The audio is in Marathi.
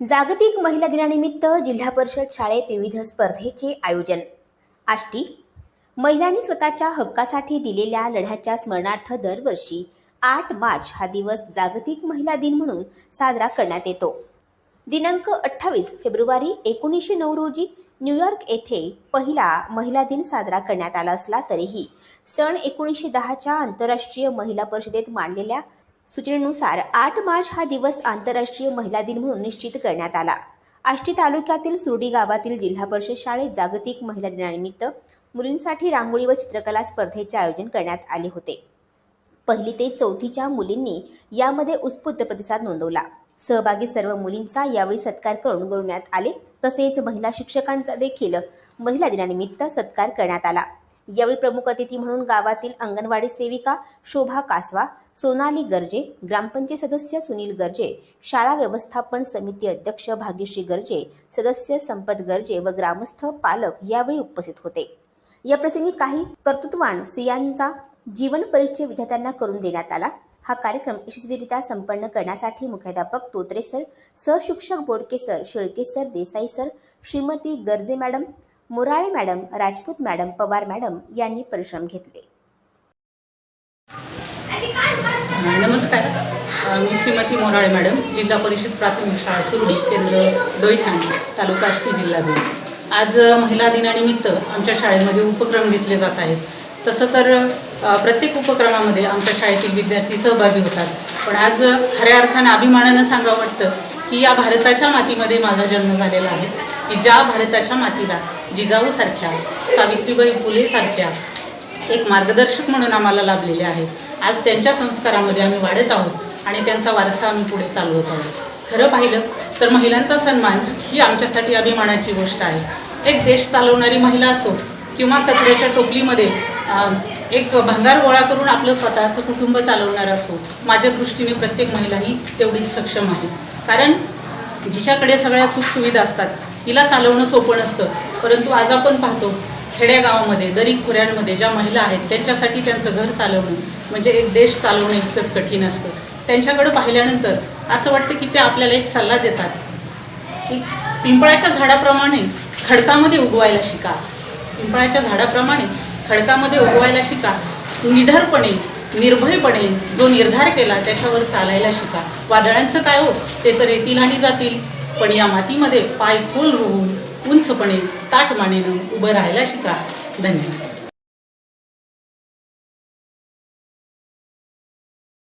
जागतिक महिला दिनानिमित्त जिल्हा परिषद शाळेत विविध स्पर्धेचे आयोजन. आष्टी महिलांनी स्वतःच्या हक्कासाठी दिलेल्या लढ्याच्या स्मरणार्थ दरवर्षी आठ मार्च हा दिवस जागतिक महिला दिन म्हणून साजरा करण्यात येतो. दिनांक अठ्ठावीस फेब्रुवारी एकोणीसशे नऊ रोजी न्यूयॉर्क येथे पहिला महिला दिन साजरा करण्यात आला असला तरीही सण एकोणीसशे दहाच्या आंतरराष्ट्रीय महिला परिषदेत मांडलेल्या सूचनेनुसार आठ मार्च हा दिवस आंतरराष्ट्रीय महिला दिन म्हणून निश्चित करण्यात आला. आष्टी तालुक्यातील सुरडी गावातील जिल्हा परिषद शाळेत जागतिक महिला दिनानिमित्त मुलींसाठी रांगोळी व चित्रकला स्पर्धेचे आयोजन करण्यात आले होते. पहिली ते चौथीच्या मुलींनी यामध्ये उत्स्फूर्त प्रतिसाद नोंदवला. सहभागी सर्व मुलींचा यावेळी सत्कार करून गौरवण्यात आले. तसेच महिला शिक्षकांचा देखील महिला दिनानिमित्त सत्कार करण्यात आला. यावेळी प्रमुख अतिथी म्हणून गावातील अंगणवाडी सेविका शोभा कासवा सोनाली गर्जे ग्रामपंचायत सदस्य सुनील गर्जे शाळा व्यवस्थापन समिती अध्यक्ष भाग्यश्री गर्जे सदस्य संपत गर्जे व ग्रामस्थ पालक यावेळी उपस्थित होते. या प्रसंगी काही कर्तृत्वान स्त्रियांचा जीवन परिचय विद्यार्थ्यांना करून देण्यात आला. हा कार्यक्रम यशस्वीरित्या संपन्न करण्यासाठी मुख्याध्यापक Totre sir सहशिक्षक Bodke sir Shelke sir Desai sir Shrimati Garje madam Murale madam Rajput madam Pawar madam यांनी परिश्रम घेतले. नमस्कार. मी श्रीमती मोराळे मॅडम जिल्हा परिषद प्राथमिक शाळा सुरडी केंद्र डोईठाणे तालुका आष्टी जिल्हा बीड. आज महिला दिनानिमित्त आमच्या शाळेमध्ये उपक्रम घेतले जात आहेत. तसं तर प्रत्येक उपक्रमामध्ये आमच्या शाळेतील विद्यार्थी सहभागी होतात. पण आज खऱ्या अर्थानं अभिमानानं सांगावं वाटतं की या भारताच्या मातीमध्ये माझा जन्म झालेला आहे. की ज्या भारताच्या मातीला जिजाऊसारख्या सावित्रीबाई फुलेसारख्या एक मार्गदर्शक म्हणून आम्हाला लाभलेले आहेत. आज त्यांच्या संस्कारामध्ये आम्ही वाढत आहोत आणि त्यांचा वारसा आम्ही पुढे चालवत आहोत. खरं पाहिलं तर महिलांचा सन्मान ही आमच्यासाठी अभिमानाची गोष्ट आहे. एक देश चालवणारी महिला असो किंवा कचऱ्याच्या टोपलीमध्ये एक भंगार गोळा करून आपलं स्वतःचं कुटुंब चालवणार असो माझ्या दृष्टीने प्रत्येक महिला ही तेवढीच सक्षम आहे. कारण जिच्याकडे सगळ्या सुखसुविधा असतात तिला चालवणं सोपं नसतं. परंतु आज आपण पाहतो खेड्यागावामध्ये दरीक खोऱ्यांमध्ये ज्या महिला आहेत त्यांच्यासाठी त्यांचं घर चालवणं म्हणजे एक देश चालवणं इतकंच कठीण असतं. त्यांच्याकडं पाहिल्यानंतर असं वाटतं की ते आपल्याला एक सल्ला देतात. की पिंपळाच्या झाडाप्रमाणे खडकामध्ये उगवायला शिका. पिंपळाच्या झाडाप्रमाणे खडकामध्ये उगवायला शिका. निधरपणे निर्भयपणे जो निर्धार केला त्याच्यावर चालायला शिका. वादळांचं काय हो? ते तर येतील आणि जातील. पण या मातीमध्ये पाय खोल होऊन उंचपणे ताट मानेनं उभं राहायला शिका. धन्यवाद.